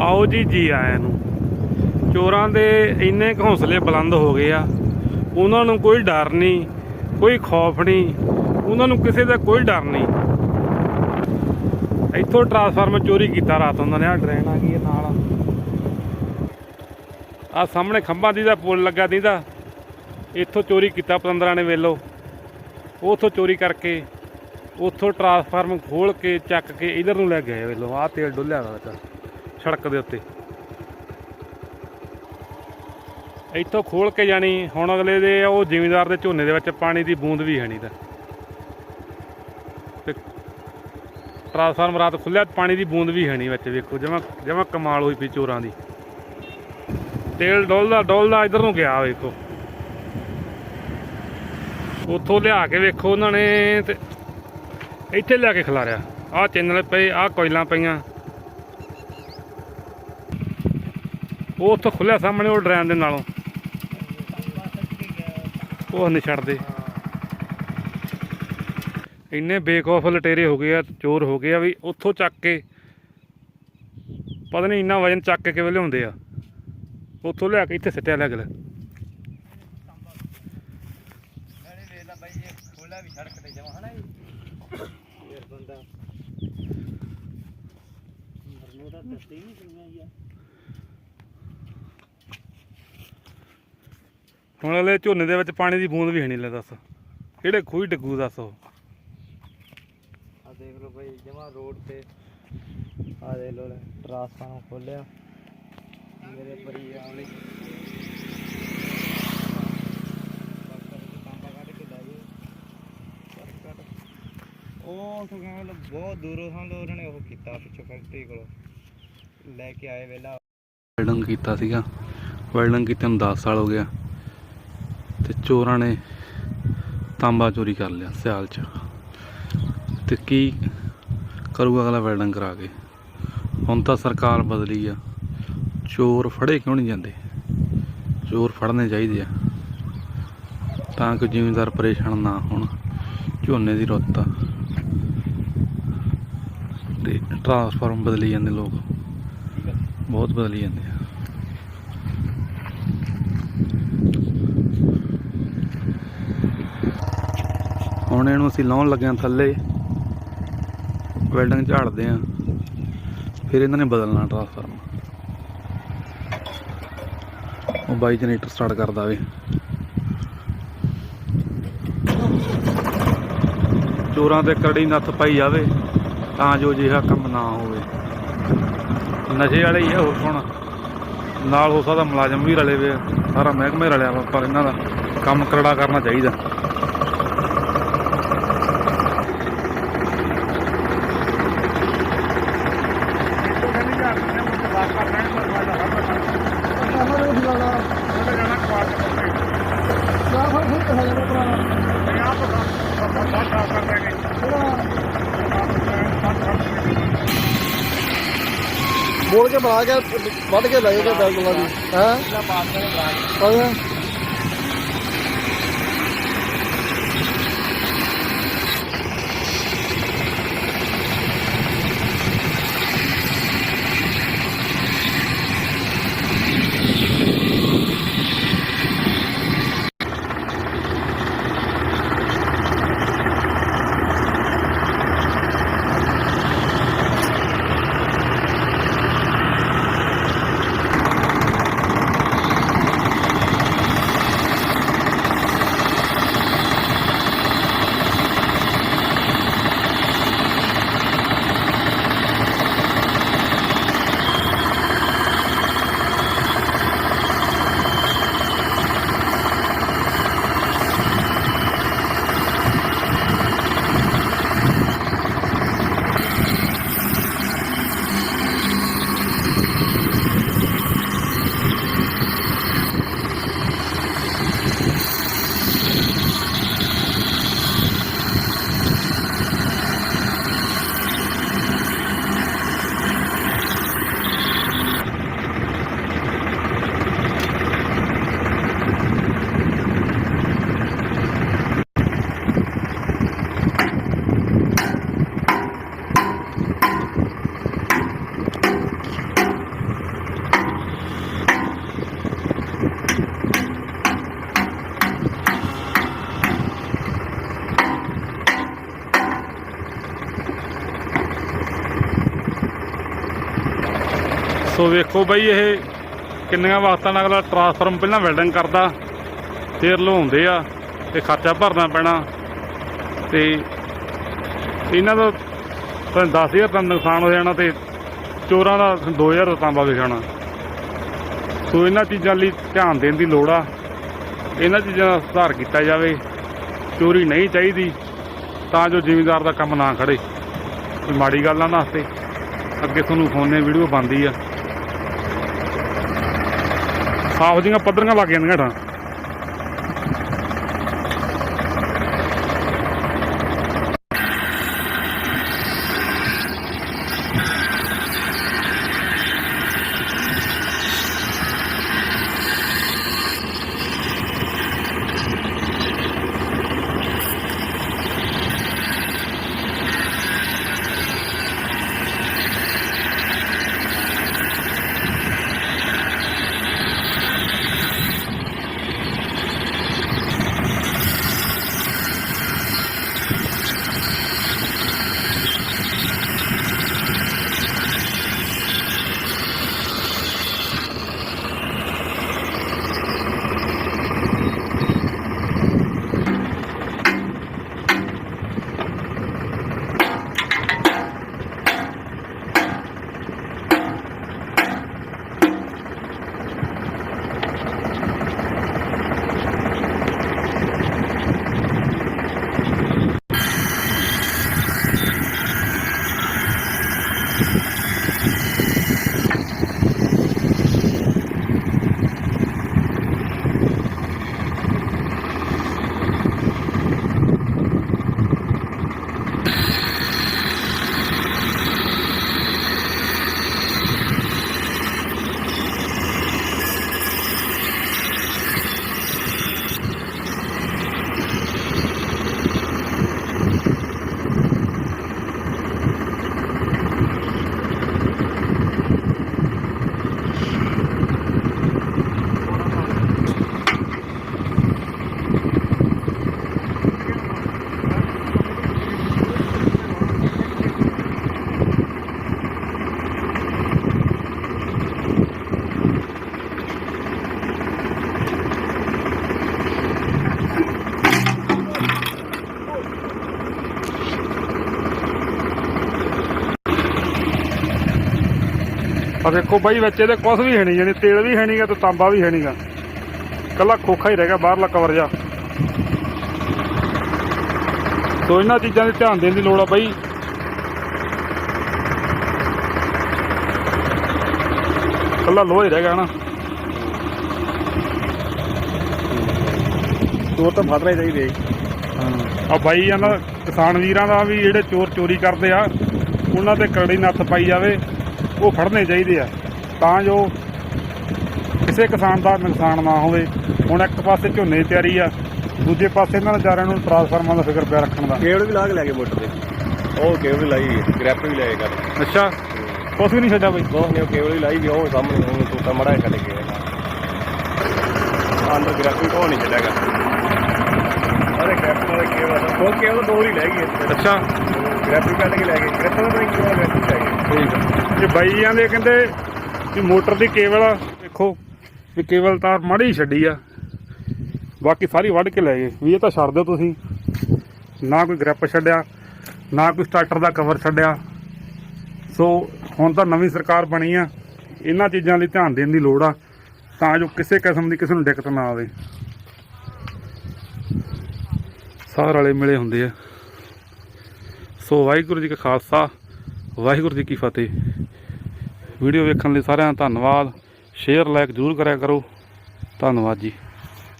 ਆਓ ਜੀ ਜੀ ਆਇਆਂ ਨੂੰ। ਚੋਰਾਂ ਦੇ ਇੰਨੇ ਕੁ ਹੌਸਲੇ ਬੁਲੰਦ ਹੋ ਗਏ ਆ। ਉਹਨਾਂ ਨੂੰ ਕੋਈ ਡਰ ਨਹੀਂ, ਕੋਈ ਖੌਫ ਨਹੀਂ, ਉਹਨਾਂ ਨੂੰ ਕਿਸੇ ਦਾ ਕੋਈ ਡਰ ਨਹੀਂ। ਇੱਥੋਂ ਟਰਾਂਸਫਾਰਮਰ ਚੋਰੀ ਕੀਤਾ ਰਾਤ ਉਹਨਾਂ ਨੇ ਆ ਡਰੇਨ ਆ ਗਈ ਹੈ ਨਾਲ। ਆ ਸਾਹਮਣੇ ਖੰਭਾਂ ਦੀ ਦਾ ਪੁਲ ਲੱਗਾ ਦੀਦਾ ਇੱਥੋਂ ਚੋਰੀ ਕੀਤਾ ਪਤੰਦਰਾਂ ਨੇ ਵੇਲੋ। ਉਥੋਂ ਚੋਰੀ ਕਰਕੇ, ਉਥੋਂ ਟਰਾਂਸਫਾਰਮ ਖੋਲ ਕੇ, ਚੱਕ ਕੇ, ਇਧਰ ਨੂੰ ਲੈ ਗਏ ਵੇਲੋ। ਆਹ ਤੇਲ ਡੁੱਲਿਆ ਹੋਇਆ ਤਾਂ ਸੜਕ ਦੇ ਉੱਤੇ। ਇੱਥੋਂ ਖੋਲ ਕੇ ਜਾਣੀ, ਹੁਣ ਅਗਲੇ ਦੇ ਉਹ ਜ਼ਿਮੀਂਦਾਰ ਦੇ ਝੋਨੇ ਦੇ ਵਿੱਚ ਪਾਣੀ ਦੀ ਬੂੰਦ ਵੀ ਹੈ ਨਹੀਂ ਤਾਂ। ਤੇ ਟਰਾਂਸਫਾਰਮ ਰਾਤ ਖੁੱਲਿਆ ਪਾਣੀ ਦੀ ਬੂੰਦ ਵੀ ਹੈ ਨਹੀਂ ਵਿੱਚ, ਵੇਖੋ, ਜਮਾ ਜਮਾ ਕਮਾਲ ਹੋਈ ਪਈ ਚੋਰਾਂ ਦੀ। ਤੇਲ ਡੋਲਦਾ ਡੋਲਦਾ ਇਧਰ ਨੂੰ ਗਿਆ, ਵੇਖੋ। ਉੱਥੋਂ ਲਿਆ ਕੇ ਵੇਖੋ ਉਹਨਾਂ ਨੇ ਤੇ ਇੱਥੇ ਲਿਆ ਕੇ ਖਿਲਾਰਿਆ। ਆਹ ਚੈਨਲ ਪਏ, ਆਹ ਕੋਇਲਾਂ ਪਈਆਂ। ਉਹ ਉੱਥੋਂ ਖੁੱਲਿਆ ਸਾਹਮਣੇ, ਉਹ ਡਰੈਨ ਦੇ ਨਾਲੋਂ। ਉਹ ਨਹੀਂ ਛੱਡਦੇ। ਇੰਨੇ ਬੇਖੌਫ ਲਟੇਰੇ ਹੋ ਗਏ ਆ, ਚੋਰ ਹੋ ਗਏ ਆ ਵੀ ਉੱਥੋਂ ਚੱਕ ਕੇ, ਪਤਾ ਨਹੀਂ ਇੰਨਾ ਵਜਨ ਚੱਕ ਕੇ ਕਿਵੇਂ ਲਿਆਉਂਦੇ ਆ। ਉੱਥੋਂ ਲਿਆ ਕੇ ਇੱਥੇ ਸਿੱਟਿਆ ਲੈ ਨਾਲੇ ਬੰਦਾ ਮਰਨੋਂ ਤਾਂ ਦੱਸਦੇ ਹੀ ਨਹੀਂ ਪਈਆਂ ਯਾਰ ਹੁਣ ਅਗਲੇ ਝੋਨੇ ਦੇ ਵਿੱਚ ਪਾਣੀ ਦੀ ਬੂੰਦ ਵੀ ਹੈ ਨਹੀਂ ਲੈ ਦੱਸ। ਕਿਹੜੇ ਖੂਹ ਡਿੱਗੂ ਦੱਸ ਉਹ। ਆ ਦੇਖ ਲਓ ਬਾਈ ਜਮਾ ਰੋਡ ਤੇ ਆ ਦੇਖ ਲਓ ਟਰਾਂਸਫਾਰਮ ਖੋਲਿਆ ਮੇਰੇ ਪਰੀ ਆਉਣੀ ਉਹ ਤੋਂ ਕਹਿੰਦਾ ਬਹੁਤ ਦੂਰੋਂ ਸਾਨੂੰ ਉਹਨਾਂ ਨੇ ਉਹ ਕੀਤਾ ਪਿੱਛੋਂ ਫੈਕਟਰੀ ਕੋਲੋਂ। ਲੈ ਕੇ ਆਏ ਵੇਲਾ। ਵੈਲਡਿੰਗ ਕੀਤਾ ਸੀਗਾ। ਵੈਲਡਿੰਗ ਕੀਤੇ ਨੂੰ 10 ਸਾਲ ਹੋ ਗਿਆ। ਤੇ ਚੋਰਾਂ ਨੇ ਤਾਂਬਾ ਚੋਰੀ ਕਰ ਲਿਆ ਸਿਆਲ ਚ। ਤੇ ਕੀ ਕਰੂਗਾ ਅਗਲਾ ਵੈਲਡਿੰਗ ਕਰਾ ਕੇ? ਹੁਣ ਤਾਂ ਸਰਕਾਰ ਬਦਲੀ ਆ। ਚੋਰ ਫੜੇ ਕਿਉਂ ਨਹੀਂ ਜਾਂਦੇ? ਚੋਰ ਫੜਨੇ ਚਾਹੀਦੇ ਆ। ਤਾਂ ਕਿ ਜ਼ਿਮੀਂਦਾਰ ਪਰੇਸ਼ਾਨ ਨਾ ਹੋਣ। ਝੋਨੇ ਦੀ ਰੁੱਤ ਆ। ਤੇ ਟਰਾਂਸਫਾਰਮ ਬਦਲੀ ਜਾਂਦੇ ਲੋਕ। ਬਹੁਤ ਬਦਲੀ ਜਾਂਦੇ ਆ। ਹੁਣ ਇਹਨੂੰ ਅਸੀਂ ਲਾਉਣ ਲੱਗੇ ਹਾਂ ਥੱਲੇ। ਵੈਲਡਿੰਗ ਝਾੜਦੇ ਆ ਫਿਰ ਇਹਨਾਂ ਨੇ ਬਦਲਣਾ ਟਰਾਂਸਫਾਰਮ ਉਹ ਬਾਈ ਜਨਰੇਟਰ ਸਟਾਰਟ ਕਰਦਾ ਵੇ ਚੋਰਾਂ ਤੇ ਕਰੜੀ ਨੱਥ ਪਾਈ ਜਾਵੇ, ਤਾਂ ਜੋ ਜਿਹਾ ਕੰਮ ਨਾ ਹੋਵੇ। ਨਸ਼ੇ ਵਾਲੇ ਹੀ ਆ ਹੋਰ ਕੌਣ ਨਾਲ ਹੋ ਸਕਦਾ ਮੁਲਾਜ਼ਮ ਵੀ ਰਲੇ ਵੇ ਸਾਰਾ ਮਹਿਕਮਾ ਰਲਿਆ ਵਾ, ਪਰ ਇਹਨਾਂ ਦਾ ਕੰਮ ਕਰੜਾ ਕਰਨਾ ਚਾਹੀਦਾ। ਬੋਲ ਕੇ ਬਣਾ ਕੇ ਵੱਢ ਕੇ ਲੈ ਜਾਓ ਗੱਲ ਗੱਲਾਂ ਦੀ। ਹੈ? ਹਾਂ। ਸੋ ਵੇਖੋ ਬਈ ਇਹ ਕਿੰਨੀਆਂ ਵਾਸਤਾਂ ਨਾਲ ਅਗਲਾ ਟਰਾਂਸਫਾਰਮ ਪਹਿਲਾਂ ਵੈਲਡਿੰਗ ਕਰਦਾ, ਫਿਰ ਲਵਾਉਂਦੇ ਆ, ਤੇ ਖਰਚਾ ਭਰਨਾ ਪੈਣਾ। ਤੇ ਇਹਨਾਂ ਦਾ ਤਾਂ 10000 ਦਾ ਨੁਕਸਾਨ ਹੋ ਜਾਣਾ ਤੇ ਚੋਰਾਂ ਦਾ 2000 ਦਾ ਤਾਂਬਾ ਵਿਖਾਣਾ ਸੋ ਇਹਨਾਂ ਚੀਜ਼ਾਂ ਲਈ ਧਿਆਨ ਦੇਣ ਦੀ ਲੋੜ ਆ। ਇਹਨਾਂ ਚੀਜ਼ਾਂ ਦਾ ਸੁਧਾਰ ਕੀਤਾ ਜਾਵੇ। ਚੋਰੀ ਨਹੀਂ ਚਾਹੀਦੀ, ਤਾਂ ਜੋ ਜ਼ਿਮੀਂਦਾਰ ਦਾ ਕੰਮ ਨਾ ਖੜੇ। ਮਾੜੀ ਗੱਲ ਨਾ ਵਾਸਤੇ ਅੱਗੇ ਤੁਹਾਨੂੰ ਫੋਨ ਫੋਨੇ ਵੀਡੀਓ ਬੰਦੀ ਆ। ਆਹੋ ਜਿਹੀਆਂ ਪੱਧਰੀਆਂ ਲੱਗ ਜਾਂਦੀਆਂ ਤਾਂ ਆ ਦੇਖੋ ਬਾਈ ਵਿੱਚ ਇਹਦੇ ਕੁਝ ਵੀ ਹੈ ਨਹੀਂ ਯਾਨੀ ਤੇਲ ਵੀ ਹੈ ਨਹੀਂਗਾ ਤੇ ਤਾਂਬਾ ਵੀ ਹੈ ਨਹੀਂਗਾ ਕੱਲਾ ਖੋਖਾ ਹੀ ਰਹਿ ਗਿਆ ਬਾਹਰਲਾ ਕਵਰ ਜਾ ਸੋ ਇਹਨਾਂ ਚੀਜ਼ਾਂ ਦੇ ਧਿਆਨ ਦੇਣ ਦੀ ਲੋੜ ਆ ਬਾਈ। ਕੱਲਾ ਲੋਹਾ ਹੀ ਰਹਿ ਗਿਆ ਹਨਾ। ਚੋਰ ਤਾਂ ਫੜ ਰਹੇ ਚਾਹੀਦੇ ਆ ਬਾਈ ਇਹਨਾਂ ਕਿਸਾਨ ਵੀਰਾਂ ਦਾ ਵੀ ਜਿਹੜੇ ਚੋਰ ਚੋਰੀ ਕਰਦੇ ਆ ਉਹਨਾਂ ਤੇ ਕਰੜੀ ਨੱਥ ਪਾਈ ਜਾਵੇ। ਉਹ ਫੜਨੇ ਚਾਹੀਦੇ ਆ। ਤਾਂ ਜੋ ਕਿਸੇ ਕਿਸਾਨ ਦਾ ਨੁਕਸਾਨ ਨਾ ਹੋਵੇ। ਹੁਣ ਇੱਕ ਪਾਸੇ ਝੋਨੇ ਦੀ ਤਿਆਰੀ ਆ ਦੂਜੇ ਪਾਸੇ ਇਹਨਾਂ ਵਿਚਾਰਿਆਂ ਨੂੰ ਟਰਾਂਸਫਾਰਮਰਾਂ ਦਾ ਫਿਕਰ ਪਿਆ ਰੱਖਣ ਦਾ। ਕੇਬਲ ਵੀ ਲਾ ਕੇ ਲੈ ਗਏ ਮੋਟਰ ਤੇ ਉਹ ਕੇਬਲ ਵੀ ਲਾਈ ਗ੍ਰੈਪ ਵੀ ਲਾਏ ਕਰ ਅੱਛਾ ਕੁਛ ਵੀ ਨਹੀਂ ਛੱਡਿਆ ਬਾਈ। ਉਹ ਨੇ ਕੇਬਲ ਵੀ ਲਾਈ ਵੀ ਉਹ ਸਾਹਮਣੇ ਉਹ ਟੋਟਾ ਮੜਾ ਕੱਢ ਕੇ ਅੰਦਰ ਗ੍ਰੈਪ ਵੀ ਕੋਈ ਨਹੀਂ ਚੱਲੇਗਾ ਅਰੇ ਗ੍ਰੈਪ ਨਾਲ ਕੇਬਲ ਉਹ ਕੇਬਲ ਦੋ ਹੀ ਲੈ ਗਏ ਅੱਛਾ। ਗ੍ਰੈਪ ਵੀ ਕੱਢ ਕੇ ਲੈ ਗਏ। ਗ੍ਰੈਪ ਦਾ ਨਹੀਂ ਕਿਹਾ ਗ੍ਰੈਪ ਲੈ ਗਏ। ਠੀਕ ਆ। ਇਹ ਬਾਈ ਜਾਂਦੇ ਕਹਿੰਦੇ ਵੀ ਮੋਟਰ ਦੀ ਕੇਬਲ ਦੇਖੋ ਵੀ ਕੇਬਲ ਤਾਰ ਮਾੜੀ ਛੱਡੀ ਆ। ਬਾਕੀ ਸਾਰੀ ਵੱਢ ਕੇ ਲੈ ਗਏ। ਵੀ ਇਹ ਤਾਂ ਛੱਡ ਦਿਓ ਤੁਸੀਂ। ਨਾ ਕੋਈ ਗ੍ਰਿਪ ਛੱਡਿਆ ਨਾ ਕੋਈ ਸਟਾਰਟਰ ਦਾ ਕਵਰ ਛੱਡਿਆ। ਸੋ ਹੁਣ ਤਾਂ ਨਵੀਂ ਸਰਕਾਰ ਬਣੀ ਆ। ਇਹਨਾਂ ਚੀਜ਼ਾਂ ਲਈ ਧਿਆਨ ਦੇਣ ਦੀ ਲੋੜ ਆ। ਤਾਂ ਜੋ ਕਿਸੇ ਕਿਸਮ ਦੀ ਕਿਸੇ ਨੂੰ ਦਿੱਕਤ ਨਾ ਆਵੇ। ਸਾਰ ਵਾਲੇ ਮਿਲੇ ਹੁੰਦੇ ਆ। ਸੋ ਵਾਹਿਗੁਰੂ ਜੀ ਕਾ ਖਾਲਸਾ, ਵਾਹਿਗੁਰੂ ਜੀ ਕੀ ਫਤਿਹ। ਵੀਡੀਓ ਵੇਖਣ ਲਈ ਸਾਰਿਆਂ ਦਾ ਧੰਨਵਾਦ। ਸ਼ੇਅਰ ਲਾਈਕ ਜ਼ਰੂਰ ਕਰਿਆ ਕਰੋ। ਧੰਨਵਾਦ ਜੀ।